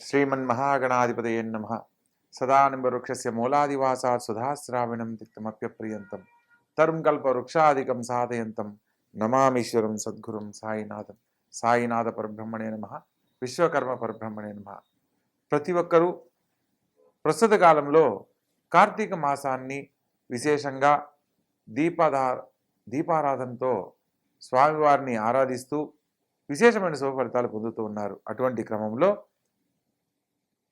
శ్రీమన్మహాగణాధిపతయే నమ సదానింబవృక్షస్య మూలాదివాసాత్ సుధాశ్రావిణం తిక్తమప్యప్రియంతం తరుం కల్పవృక్షాదికం సాధయంతం నమామీశ్వరం సద్గురుం సాయినాథం సాయినాథ పరబ్రహ్మణే నమ విశ్వకర్మ పరబ్రహ్మణే నమ ప్రతి ఒక్కరూ ప్రస్తుత కాలంలో కార్తీక మాసాన్ని విశేషంగా దీపాధా దీపారాధనతో స్వామివారిని ఆరాధిస్తూ విశేషమైన శుభ ఫలితాలు పొందుతూ ఉన్నారు. అటువంటి క్రమంలో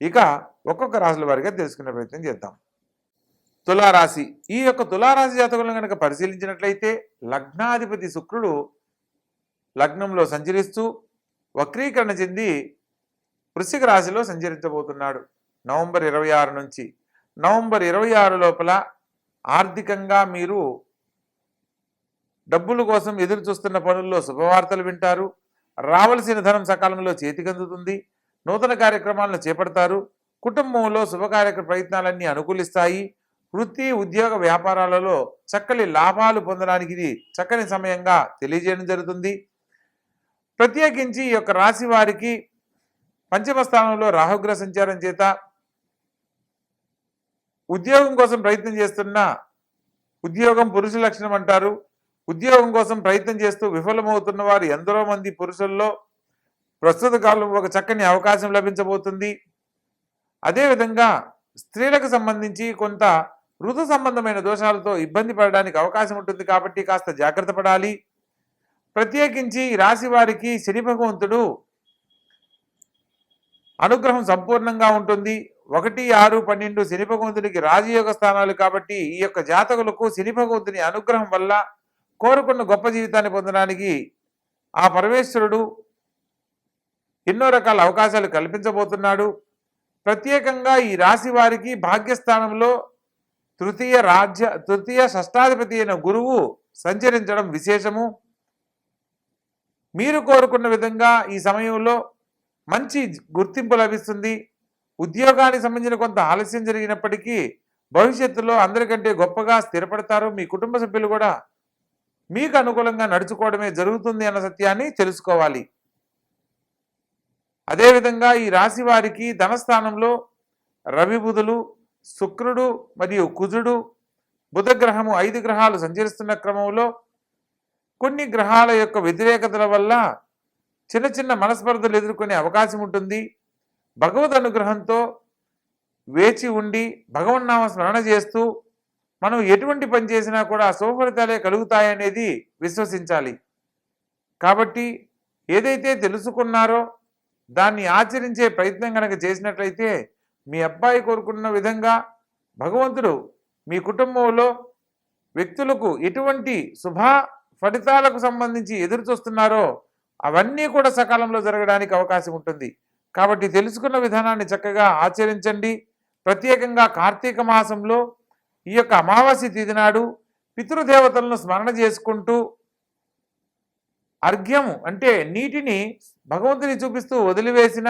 ఇక ఒక్కొక్క రాశుల వారిగా తెలుసుకునే ప్రయత్నం చేద్దాం. తులారాశి. ఈ యొక్క తులారాశి జాతకులను కనుక పరిశీలించినట్లయితే లగ్నాధిపతి శుక్రుడు లగ్నంలో సంచరిస్తూ వక్రీకరణ చెంది వృశ్చిక రాశిలో సంచరించబోతున్నాడు. నవంబర్ ఇరవై ఆరు నుంచి నవంబర్ ఇరవై ఆరు లోపల ఆర్థికంగా మీరు డబ్బుల కోసం ఎదురు చూస్తున్న పనుల్లో శుభవార్తలు వింటారు. రావలసిన ధనం సకాలంలో చేతికందుతుంది. నూతన కార్యక్రమాలను చేపడతారు. కుటుంబంలో శుభకార్యక్ర ప్రయత్నాలన్నీ అనుకూలిస్తాయి. వృత్తి ఉద్యోగ వ్యాపారాలలో చక్కని లాభాలు పొందడానికి ఇది చక్కని సమయంగా తెలియజేయడం జరుగుతుంది. ప్రత్యేకించి ఈ యొక్క రాశి వారికి పంచమ స్థానంలో రాహుగ్రహ సంచారం చేత ఉద్యోగం కోసం ప్రయత్నం చేస్తున్న ఉద్యోగం పురుష లక్షణం అంటారు. ఉద్యోగం కోసం ప్రయత్నం చేస్తూ విఫలమవుతున్న వారు ఎందరో మంది పురుషుల్లో ప్రస్తుత కాలంలో ఒక చక్కని అవకాశం లభించబోతుంది. అదేవిధంగా స్త్రీలకు సంబంధించి కొంత ఋతు సంబంధమైన దోషాలతో ఇబ్బంది పడడానికి అవకాశం ఉంటుంది కాబట్టి కాస్త జాగ్రత్త పడాలి. ప్రత్యేకించి రాశి వారికి శని భగవంతుడు అనుగ్రహం సంపూర్ణంగా ఉంటుంది. ఒకటి ఆరు పన్నెండు శని భగవంతుడికి రాజయోగ స్థానాలు కాబట్టి ఈ యొక్క జాతకులకు శని భగవంతుని అనుగ్రహం వల్ల కోరుకున్న గొప్ప జీవితాన్ని పొందడానికి ఆ పరమేశ్వరుడు ఎన్నో రకాల అవకాశాలు కల్పించబోతున్నాడు. ప్రత్యేకంగా ఈ రాశి వారికి భాగ్యస్థానంలో తృతీయ రాజ్య తృతీయ షష్టాధిపతి అయిన గురువు సంచరించడం విశేషము. మీరు కోరుకున్న విధంగా ఈ సమయంలో మంచి గుర్తింపు లభిస్తుంది. ఉద్యోగానికి సంబంధించిన కొంత ఆలస్యం జరిగినప్పటికీ భవిష్యత్తులో అందరికంటే గొప్పగా స్థిరపడతారు. మీ కుటుంబ సభ్యులు కూడా మీకు అనుకూలంగా నడుచుకోవడమే జరుగుతుంది అన్న సత్యాన్ని తెలుసుకోవాలి. అదేవిధంగా ఈ రాశి వారికి ధనస్థానంలో రవి బుధులు శుక్రుడు మరియు కుజుడు బుధగ్రహము ఐదు గ్రహాలు సంచరిస్తున్న క్రమంలో కొన్ని గ్రహాల యొక్క వ్యతిరేకతల వల్ల చిన్న చిన్న మనస్పర్ధలు ఎదుర్కొనే అవకాశం ఉంటుంది. భగవద్ అనుగ్రహంతో వేచి ఉండి భగవన్నామ స్మరణ చేస్తూ మనం ఎటువంటి పని చేసినా కూడా సుఫలితాలే కలుగుతాయనేది విశ్వసించాలి. కాబట్టి ఏదైతే తెలుసుకున్నారో దాన్ని ఆచరించే ప్రయత్నం కనుక చేసినట్లయితే మీ అబ్బాయి కోరుకున్న విధంగా భగవంతుడు మీ కుటుంబంలో వ్యక్తులకు ఎటువంటి శుభ ఫలితాలకు సంబంధించి ఎదురు చూస్తున్నారో అవన్నీ కూడా సకాలంలో జరగడానికి అవకాశం ఉంటుంది. కాబట్టి తెలుసుకున్న విధానాన్ని చక్కగా ఆచరించండి. ప్రత్యేకంగా కార్తీక మాసంలో ఈ యొక్క అమావాస్య తిథి నాడు పితృదేవతలను స్మరణ చేసుకుంటూ అర్ఘ్యము అంటే నీటిని భగవంతుని చూపిస్తూ వదిలివేసిన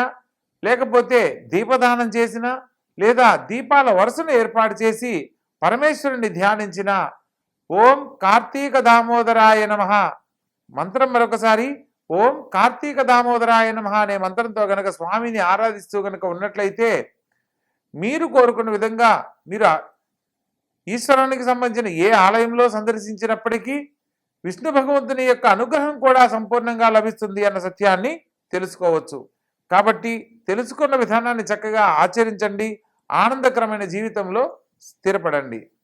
లేకపోతే దీపదానం చేసిన లేదా దీపాల వరుసను ఏర్పాటు చేసి పరమేశ్వరుని ధ్యానించిన ఓం కార్తీక దామోదరాయ నమ. మంత్రం మరొకసారి ఓం కార్తీక దామోదరాయ నమ అనే మంత్రంతో గనక స్వామిని ఆరాధిస్తూ గనక ఉన్నట్లయితే మీరు కోరుకున్న విధంగా మీరు ఈశ్వరానికి సంబంధించిన ఏ ఆలయంలో సందర్శించినప్పటికీ విష్ణు భగవంతుని యొక్క అనుగ్రహం కూడా సంపూర్ణంగా లభిస్తుంది అన్న సత్యాన్ని తెలుసుకోవచ్చు. కాబట్టి తెలుసుకున్న విధానాన్ని చక్కగా ఆచరించండి. ఆనందకరమైన జీవితంలో స్థిరపడండి.